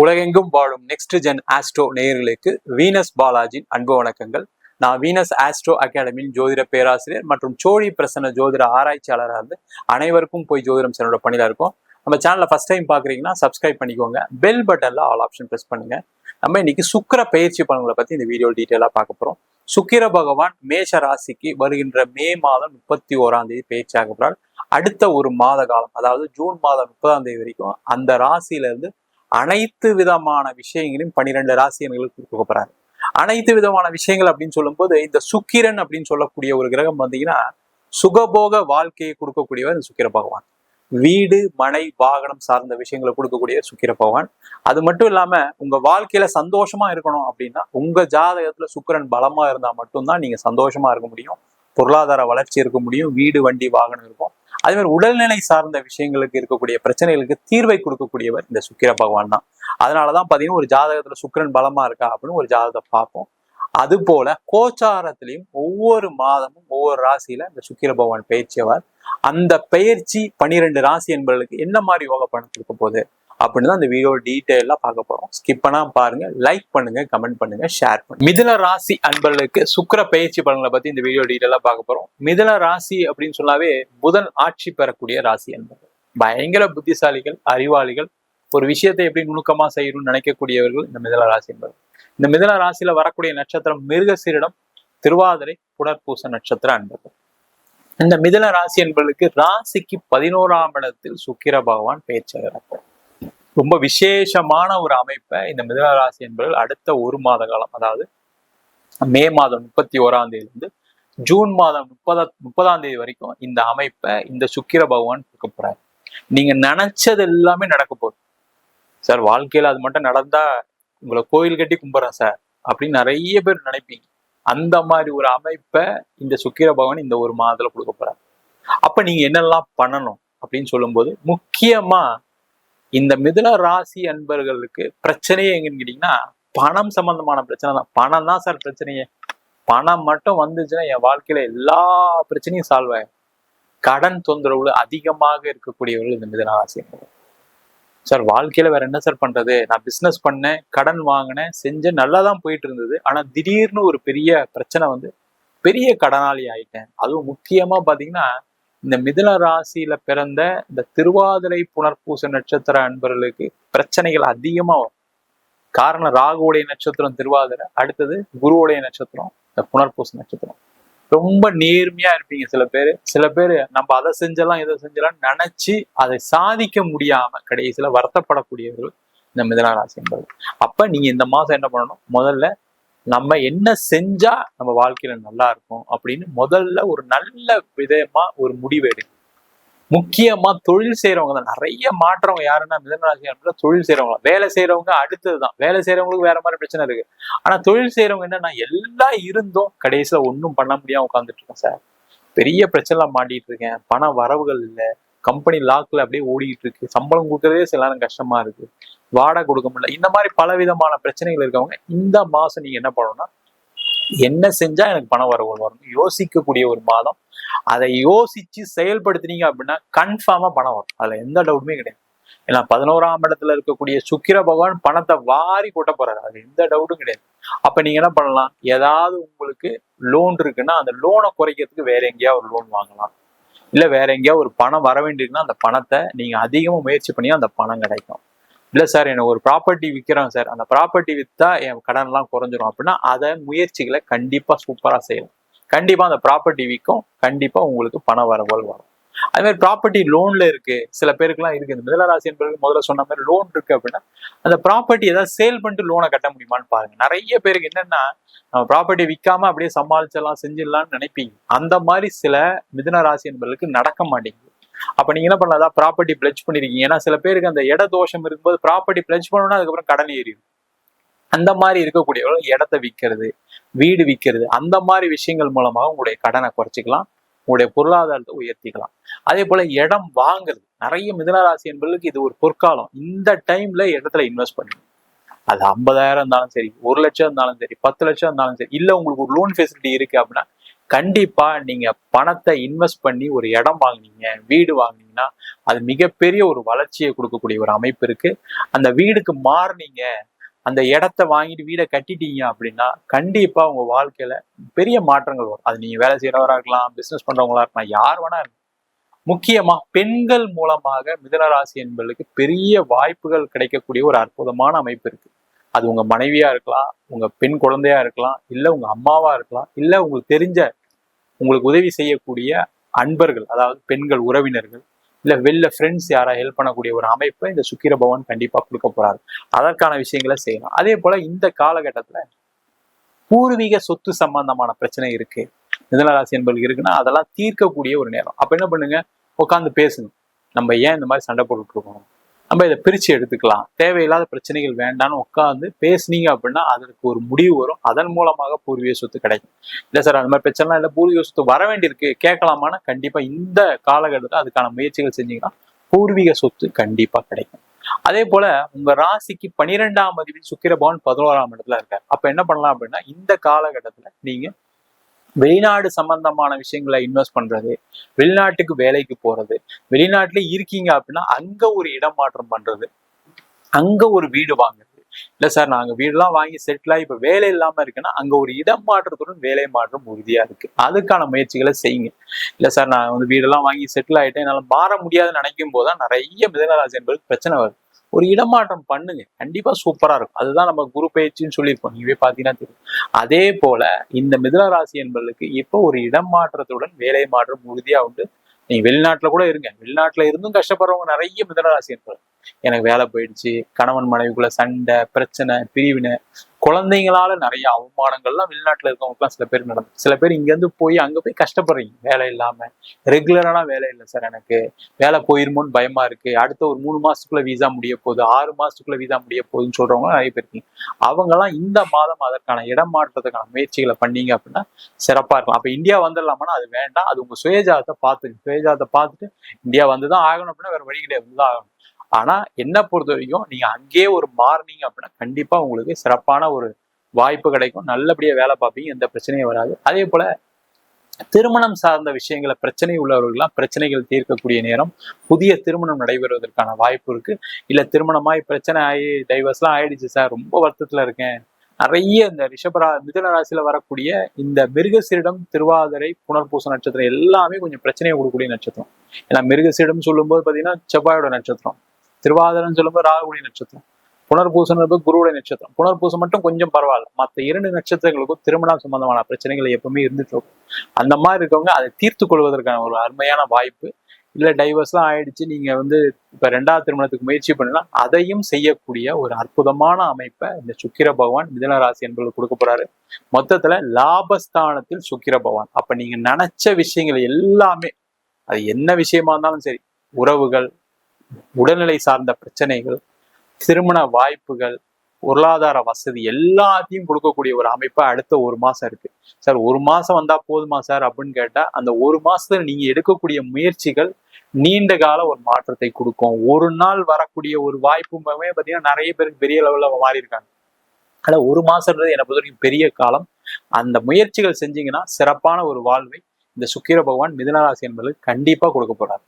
உலகெங்கும் வாழும் next gen astro நேயர்களுக்கு வீனஸ் பாலாஜின் அன்பு வணக்கங்கள். நான் வீனஸ் ஆஸ்ட்ரோ அகாடமியின் ஜோதிட பேராசிரியர் மற்றும் சோழி பிரசன்ன ஜோதிட ஆராய்ச்சியாளராக இருந்து அனைவருக்கும் போய் ஜோதிடம் சென்னோட பணியில இருக்கும். நம்ம சேனலை ஃபர்ஸ்ட் டைம் பார்க்குறீங்கன்னா சப்ஸ்கிரைப் பண்ணிக்கோங்க. பெல் பட்டனில் ஆல் ஆப்ஷன் ப்ரெஸ் பண்ணுங்க. நம்ம இன்னைக்கு சுக்கிர பயிற்சி பலன்களை பற்றி இந்த வீடியோ டீட்டெயிலாக பார்க்க போகிறோம் சுக்கிர பகவான் மேஷ ராசிக்கு வருகின்ற மே மாதம் முப்பத்தி ஓராம் தேதி பயிற்சியாக போறார். அடுத்த ஒரு மாத காலம் அதாவது ஜூன் மாதம் முப்பதாம் தேதி வரைக்கும் அந்த ராசியிலேருந்து அனைத்து விதமான விஷயங்களையும் பன்னிரெண்டு ராசியர்களுக்கு கொடுக்க போறாரு. அனைத்து விதமான விஷயங்கள் அப்படின்னு சொல்லும்போது இந்த சுக்கிரன் அப்படின்னு சொல்லக்கூடிய ஒரு கிரகம் வந்தீங்கன்னா சுகபோக வாழ்க்கையை கொடுக்கக்கூடியவர் இந்த சுக்கிர பகவான். வீடு மனை வாகனம் சார்ந்த விஷயங்களை கொடுக்கக்கூடிய சுக்கிர பகவான். அது மட்டும் இல்லாம உங்க வாழ்க்கையில சந்தோஷமா இருக்கணும் அப்படின்னா உங்க ஜாதகத்துல சுக்கிரன் பலமா இருந்தா மட்டும்தான் நீங்க சந்தோஷமா இருக்க முடியும். பொருளாதார வளர்ச்சி இருக்க முடியும். வீடு வண்டி வாகனம் இருக்கும். அதே மாதிரி உடல்நிலை சார்ந்த விஷயங்களுக்கு இருக்கக்கூடிய பிரச்சனைகளுக்கு தீர்வை கொடுக்கக்கூடியவர் இந்த சுக்கிர பகவான் தான். அதனாலதான் பாத்தீங்கன்னா ஒரு ஜாதகத்துல சுக்கிரன் பலமா இருக்கா அப்படின்னு ஒரு ஜாதகத்தை பார்ப்போம். அது போல கோச்சாரத்திலையும் ஒவ்வொரு மாதமும் ஒவ்வொரு ராசியில இந்த சுக்கிர பகவான் பயிற்சியவர் அந்த பயிற்சி பனிரெண்டு ராசி என்பவர்களுக்கு என்ன மாதிரி யோக பணம் கொடுக்க போகுது? அப்படின்னு தான் இந்த வீடியோ டீட்டெயிலாக பார்க்க போகிறோம் ஸ்கிப் பண்ணால் பாருங்க லைக் பண்ணுங்க கமெண்ட் பண்ணுங்க ஷேர் பண்ணுங்க. மிதில ராசி அன்பர்களுக்கு சுக்கிர பயிற்சி பலன்களை பற்றி இந்த வீடியோ டீட்டெயிலாக பார்க்க போகிறோம் மிதில ராசி அப்படின்னு சொன்னாவே புதன் ஆட்சி பெறக்கூடிய ராசி என்பது பயங்கர புத்திசாலிகள் அறிவாளிகள். ஒரு விஷயத்தை எப்படி நுணுக்கமாக செய்யணும்னு நினைக்கக்கூடியவர்கள் இந்த மிதுன ராசி என்பது இந்த மிதுன ராசியில வரக்கூடிய நட்சத்திரம் மிருகசீரிடம் திருவாதிரை புனர்பூச நட்சத்திர அன்பர்கள். இந்த மிதுன ராசி என்பதற்கு ராசிக்கு பதினோராம் இடத்தில் சுக்கிர பகவான் பேச்சாகிறார் ரொம்ப விசேஷமான ஒரு அமைப்பை இந்த மிதுன ராசி என்பவர்கள் அடுத்த ஒரு மாத காலம் அதாவது மே மாதம் முப்பத்தி ஓராம் தேதியிலிருந்து ஜூன் மாதம் முப்பதா முப்பதாம் தேதி வரைக்கும் இந்த அமைப்பை இந்த சுக்கிர பகவான் கொடுக்க போறாரு. நீங்க நினைச்சது எல்லாமே நடக்க போகுது. சார் வாழ்க்கையில அது மட்டும் நடந்தா உங்களை கோயில் கட்டி கும்பிட்றேன் சார் அப்படின்னு நிறைய பேர் நினைப்பீங்க. அந்த மாதிரி ஒரு அமைப்பை இந்த சுக்கிர பகவான் இந்த ஒரு மாதத்துல கொடுக்க போறாரு. அப்ப நீங்க என்னெல்லாம் பண்ணணும் அப்படின்னு சொல்லும்போது முக்கியமா இந்த மிதுன ராசி அன்பர்களுக்கு பிரச்சனையே எங்கன்னு கேட்டீங்கன்னா பணம் சம்பந்தமான பிரச்சனை தான். பணம் தான் சார் பிரச்சனையே. பணம் மட்டும் வந்துச்சுன்னா என் வாழ்க்கையில எல்லா பிரச்சனையும் சால்வ் ஆகும் கடன் தொந்தரவு அதிகமாக இருக்கக்கூடியவர்கள் இந்த மிதுன ராசி சார் வாழ்க்கையில வேற என்ன சார் பண்றது? நான் பிசினஸ் பண்ணேன் கடன் வாங்கினேன் செஞ்சேன் நல்லா தான் போயிட்டு இருந்தது. ஆனா திடீர்னு ஒரு பெரிய பிரச்சனை வந்து பெரிய கடனாளி ஆயிட்டேன். அதுவும் முக்கியமா பாத்தீங்கன்னா இந்த மிதுன ராசியில பிறந்த இந்த திருவாதிரை புனர்பூச நட்சத்திர அன்பர்களுக்கு பிரச்சனைகள் அதிகமா வரும். காரணம் ராகுவுடைய நட்சத்திரம் திருவாதிரை. அடுத்தது குருவுடைய நட்சத்திரம் இந்த புனர்பூச நட்சத்திரம். ரொம்ப நேர்மையா இருப்பீங்க சில பேர். சில பேர் நம்ம அதை செஞ்சலாம் இதை செஞ்சலாம் நினைச்சு அதை சாதிக்க முடியாம கடைசியில வருத்தப்படக்கூடியவர்கள் இந்த மிதன ராசி என்பது அப்ப நீங்க இந்த மாசம் என்ன பண்ணணும்? முதல்ல நம்ம என்ன செஞ்சா நம்ம வாழ்க்கையில நல்லா இருக்கும் அப்படின்னு முதல்ல ஒரு நல்ல விதமா ஒரு முடிவு எடுங்க முக்கியமா தொழில் செய்யறவங்க தான். நிறைய மாற்றவங்க யாருன்னா மிதனராசி தொழில் செய்யறவங்க வேலை செய்யறவங்க அடுத்தது தான் வேலை செய்யறவங்களுக்கு வேற மாதிரி பிரச்சனை இருக்கு. ஆனா தொழில் செய்யறவங்க என்னன்னா எல்லாம் இருந்தும் கடைசியில ஒன்றும் பண்ண முடியாம உட்காந்துட்டு இருக்கேன் சார். பெரிய பிரச்சனை மாட்டிட்டு இருக்கேன். பண வரவுகள் இல்லை. கம்பெனி லாக்ல அப்படியே ஓடிட்டு இருக்கு. சம்பளம் கொடுக்கறதே சில நேரம் கஷ்டமா இருக்கு. வாடகை கொடுக்க முடியல. இந்த மாதிரி பல விதமான பிரச்சனைகள் இருக்கவங்க இந்த மாதம் நீங்க என்ன பண்ணணும்னா என்ன செஞ்சா எனக்கு பண வரவுகள் வரும்? யோசிக்கக்கூடிய ஒரு மாதம். அதை யோசிச்சு செயல்படுத்தினீங்க அப்படின்னா கன்ஃபார்மா பணம் வரும். அதுல எந்த டவுட்டுமே கிடையாது. ஏன்னா பதினோராம் இடத்துல இருக்கக்கூடிய சுக்கிர பகவான் பணத்தை வாரி கொட்ட போறாரு. அது எந்த டவுட்டும் கிடையாது. அப்ப நீங்க என்ன பண்ணலாம்? ஏதாவது உங்களுக்கு லோன் இருக்குன்னா அந்த லோனை குறைக்கிறதுக்கு வேற எங்கேயா ஒரு லோன் வாங்கலாம். இல்ல வேற எங்கேயா ஒரு பணம் வர வேண்டியிருக்குன்னா அந்த பணத்தை நீங்க அதிகமா முயற்சி பண்ணி அந்த பணம் கிடைக்கும். இல்ல சார் எனக்கு ஒரு ப்ராப்பர்ட்டி விற்கிறோம் சார் அந்த ப்ராப்பர்ட்டி வித்தா என் கடன் எல்லாம் குறைஞ்சிரும் அப்படின்னா அதை முயற்சிகளை கண்டிப்பா சூப்பரா செய்யலாம் கண்டிப்பா அந்த ப்ராப்பர்ட்டி விற்கும் கண்டிப்பா உங்களுக்கு பண வரவல் வரும். அது மாதிரி ப்ராப்பர்ட்டி லோன்ல இருக்கு. சில பேருக்குலாம் இருக்கு. இந்த மிதலராசி என்பது முதல்ல சொன்ன மாதிரி லோன் இருக்கு அப்படின்னா அந்த ப்ராப்பர்ட்டி ஏதாவது சேல் பண்ணிட்டு லோனை கட்ட முடியுமான்னு பாருங்க. நிறைய பேருக்கு என்னன்னா நம்ம ப்ராப்பர்ட்டி விற்காம அப்படியே சமாளிச்சிடலாம் செஞ்சிடலாம்னு நினைப்பீங்க. அந்த மாதிரி சில மிதுன ராசி என்பவர்களுக்கு நடக்க மாட்டேங்குது. அப்ப நீங்க என்ன பண்ணலாம்? ப்ராப்பர்ட்டி பிளட்ஜ் பண்ணிருக்கீங்க. ஏன்னா சில பேருக்கு அந்த இட தோஷம் இருக்கும்போது ப்ராப்பர்ட்டி பிளட்ஜ் பண்ணணும்னா அதுக்கப்புறம் கடன் ஏறிடும். அந்த மாதிரி இருக்கக்கூடியவர்கள் இடத்த விற்கிறது வீடு விற்கிறது அந்த மாதிரி விஷயங்கள் மூலமாக உங்களுடைய கடனை குறைச்சிக்கலாம். உங்களுடைய பொருளாதாரத்தை உயர்த்திக்கலாம். அதே போல இடம் வாங்குறது. நிறைய மிதனராசி என்பதற்கு இது ஒரு பொற்காலம். இந்த டைம்ல இடத்துல இன்வெஸ்ட் பண்ணுங்க அது ஐம்பதாயிரம் இருந்தாலும் சரி ஒரு லட்சம் இருந்தாலும் சரி பத்து லட்சம் இருந்தாலும் சரி இல்ல உங்களுக்கு ஒரு லோன் ஃபெசிலிட்டி இருக்கு அப்படின்னா கண்டிப்பா நீங்க பணத்தை இன்வெஸ்ட் பண்ணி ஒரு இடம் வாங்குனீங்க வீடு வாங்குனீங்கன்னா அது மிகப்பெரிய ஒரு வளர்ச்சியை கொடுக்கக்கூடிய ஒரு அமைப்பு இருக்கு. அந்த வீடுக்கு மாறுனீங்க அந்த இடத்த வாங்கிட்டு வீடை கட்டிட்டீங்க அப்படின்னா கண்டிப்பா உங்க வாழ்க்கையில பெரிய மாற்றங்கள் வரும். அது நீங்க வேலை செய்யறவரா இருக்கலாம் பிசினஸ் பண்றவங்களா இருக்கலாம் யார் வேணா இருக்கலாம். முக்கியமா பெண்கள் மூலமாக மிதனராசி என்பதற்கு பெரிய வாய்ப்புகள் கிடைக்கக்கூடிய ஒரு அற்புதமான அமைப்பு இருக்கு. அது உங்க மனைவியா இருக்கலாம் உங்க பெண் குழந்தையா இருக்கலாம் இல்ல உங்க அம்மாவா இருக்கலாம் இல்ல உங்களுக்கு தெரிஞ்ச உங்களுக்கு உதவி செய்யக்கூடிய அன்பர்கள் அதாவது பெண்கள் உறவினர்கள் இல்ல வெளில ஃப்ரெண்ட்ஸ் யாரா ஹெல்ப் பண்ணக்கூடிய ஒரு அமைப்பை இந்த சுக்கிர பவன் கண்டிப்பா கொடுக்க போறாரு. அதற்கான விஷயங்களை செய்யணும். அதே போல இந்த காலகட்டத்துல பூர்வீக சொத்து சம்பந்தமான பிரச்சனை இருக்கு. மிதனராசி என்பது இருக்குன்னா அதெல்லாம் தீர்க்கக்கூடிய ஒரு நேரம். அப்ப என்ன பண்ணுங்க? உட்காந்து பேசுங்க நம்ம ஏன் இந்த மாதிரி சண்டை போட்டுட்டு இருக்கணும் நம்ம இதை பிரித்து எடுத்துக்கலாம். தேவையில்லாத பிரச்சனைகள் வேண்டாம்னு உட்காந்து பேசுனீங்க அப்படின்னா அதற்கு ஒரு முடிவு வரும். அதன் மூலமாக பூர்வீக சொத்து கிடைக்கும். இல்லை சார் அந்த மாதிரி பிரச்சனைலாம் இல்லை. பூர்வீக சொத்து வர வேண்டியிருக்கு. கேட்கலாமான்னா கண்டிப்பாக இந்த காலகட்டத்தில் அதுக்கான முயற்சிகள் செஞ்சீங்கன்னா பூர்வீக சொத்து கண்டிப்பாக கிடைக்கும். அதே போல உங்க ராசிக்கு பனிரெண்டாம் அதிபதி சுக்கிரபவன் பதினோராம் இடத்துல இருக்காரு. அப்ப என்ன பண்ணலாம் அப்படின்னா இந்த காலகட்டத்துல நீங்க வெளிநாடு சம்பந்தமான விஷயங்களை இன்வெஸ்ட் பண்றது வெளிநாட்டுக்கு வேலைக்கு போறது வெளிநாட்டுல இருக்கீங்க அப்படின்னா அங்க ஒரு இடம் மாற்றம் பண்றது அங்க ஒரு வீடு வாங்குறது. இல்ல சார் நாங்க வீடெல்லாம் வாங்கி செட்டில் ஆகி இப்ப வேலை இல்லாம இருக்குன்னா அங்க ஒரு இடம் மாற்றத்துடன் வேலை மாற்றம் உறுதியா இருக்கு. அதுக்கான முயற்சிகளை செய்யுங்க. இல்ல சார் நான் வந்து வீடெல்லாம் வாங்கி செட்டில் ஆயிட்டேன் என்னால மாற முடியாதுன்னு நினைக்கும் போதுதான் நிறைய மிதனராசி என்பது பிரச்சனை வருது. ஒரு இடமாற்றம் பண்ணுங்க. கண்டிப்பா சூப்பரா இருக்கும். அதுதான் நம்ம குரு பயிற்சின்னு சொல்லியிருக்கோம் நீங்களே பாத்தீங்கன்னா தெரியும். அதே போல இந்த மிதுன ராசி என்பதற்கு இப்போ ஒரு இடம் மாற்றத்துடன் வேலை மாற்றம் உறுதியா உண்டு. நீங்க வெளிநாட்டுல கூட இருங்க. வெளிநாட்டுல இருந்தும் கஷ்டப்படுறவங்க நிறைய மிதுன ராசி என்பது எனக்கு வேலை போயிடுச்சு. கணவன் மனைவிக்குள்ள சண்டை பிரச்சனை பிரிவினை. குழந்தைங்களால நிறைய அவமானங்கள்லாம் வெளிநாட்டுல இருக்கவங்களுக்குலாம் சில பேர் நடந்து சில பேர் இங்க இருந்து போய் அங்க போய் கஷ்டப்படுறீங்க. வேலை இல்லாம. ரெகுலரான வேலை இல்லை சார் எனக்கு. வேலை போயிருமோன்னு பயமா இருக்கு. அடுத்த ஒரு மூணு மாசத்துக்குள்ள வீசா முடிய போகுது. ஆறு மாசத்துக்குள்ள வீசா முடிய போகுதுன்னு சொல்றவங்க நிறைய பேர் இருக்கீங்க. அவங்கெல்லாம் இந்த மாதம் அதற்கான இடம் மாற்றத்துக்கான முயற்சிகளை பண்ணீங்க அப்படின்னா சிறப்பா இருக்கும். அப்ப இந்தியா வந்துடலாமான்னா அது வேண்டாம். அது உங்க சுயஜாதத்தை பார்த்துங்க சுயஜாதத்தை பார்த்துட்டு இந்தியா வந்துதான் ஆகணும் அப்படின்னா வேற வழி கிடையாது. ஆகணும். ஆனா என்ன பொறுத்த வரைக்கும் நீங்க அங்கேயே ஒரு மாறினீங்க அப்படின்னா கண்டிப்பா உங்களுக்கு சிறப்பான ஒரு வாய்ப்பு கிடைக்கும். நல்லபடியா வேலை பார்ப்பீங்க எந்த பிரச்சனையும் வராது. அதே போல திருமணம் சார்ந்த விஷயங்களை பிரச்சனை உள்ளவர்கள்லாம் பிரச்சனைகள் தீர்க்கக்கூடிய நேரம் புதிய திருமணம் நடைபெறுவதற்கான வாய்ப்பு இருக்கு. இல்ல திருமணமாய் பிரச்சனை ஆகி டைவர்ஸ்லாம் ஆயிடுச்சு சார் ரொம்ப வருத்தத்துல இருக்கேன். நிறைய இந்த ரிஷபரா மிதுன ராசியில வரக்கூடிய இந்த மிருகசீரிடம் திருவாதிரை புனர்பூச நட்சத்திரம் எல்லாமே கொஞ்சம் பிரச்சனையை கொடுக்கக்கூடிய நட்சத்திரம். ஏன்னா மிருகசீரிடம் சொல்லும்போது பாத்தீங்கன்னா செவ்வாயோட நட்சத்திரம். திருவாதிரன்னு சொல்லும்போது ராகுடைய நட்சத்திரம் புனர்பூசம் குருவுடைய நட்சத்திரம். புனர்பூசம் மட்டும் கொஞ்சம் பரவாயில்ல. மற்ற இரண்டு நட்சத்திரங்களுக்கும் திருமணம் சம்பந்தமான பிரச்சனைகள் எப்பவுமே இருந்துட்டு இருக்கும். அந்த மாதிரி இருக்கவங்க அதை தீர்த்து கொள்வதற்கான ஒரு அருமையான வாய்ப்பு. இல்லை டைவர்ஸ்லாம் ஆயிடுச்சு நீங்க வந்து இப்ப ரெண்டாவது திருமணத்துக்கு முயற்சி பண்ணலாம். அதையும் செய்யக்கூடிய ஒரு அற்புதமான அமைப்பை இந்த சுக்கிர பகவான் மிதன ராசி என்பது கொடுக்க போறாரு. மொத்தத்துல லாபஸ்தானத்தில் சுக்கிர பகவான். அப்ப நீங்க நினைச்ச விஷயங்கள் எல்லாமே அது என்ன விஷயமா இருந்தாலும் சரி உறவுகள் உடல்நிலை சார்ந்த பிரச்சனைகள் திருமண வாய்ப்புகள் பொருளாதார வசதி எல்லாத்தையும் கொடுக்கக்கூடிய ஒரு அமைப்பா அடுத்த ஒரு மாசம் இருக்கு. சார் ஒரு மாசம் வந்தா போதுமா சார் அப்படின்னு கேட்டா அந்த ஒரு மாசத்துல நீங்க எடுக்கக்கூடிய முயற்சிகள் நீண்ட கால ஒரு மாற்றத்தை கொடுக்கும். ஒரு நாள் வரக்கூடிய ஒரு வாய்ப்புமே பார்த்தீங்கன்னா நிறைய பேருக்கு பெரிய லெவல்ல மாறி இருக்காங்க ஆனா ஒரு மாசம்ன்றது என்னை பொறுத்த வரைக்கும் பெரிய காலம். அந்த முயற்சிகள் செஞ்சீங்கன்னா சிறப்பான ஒரு வாழ்வை இந்த சுக்கிர பகவான் மிதனராசி என்பது கண்டிப்பா கொடுக்க போறாரு.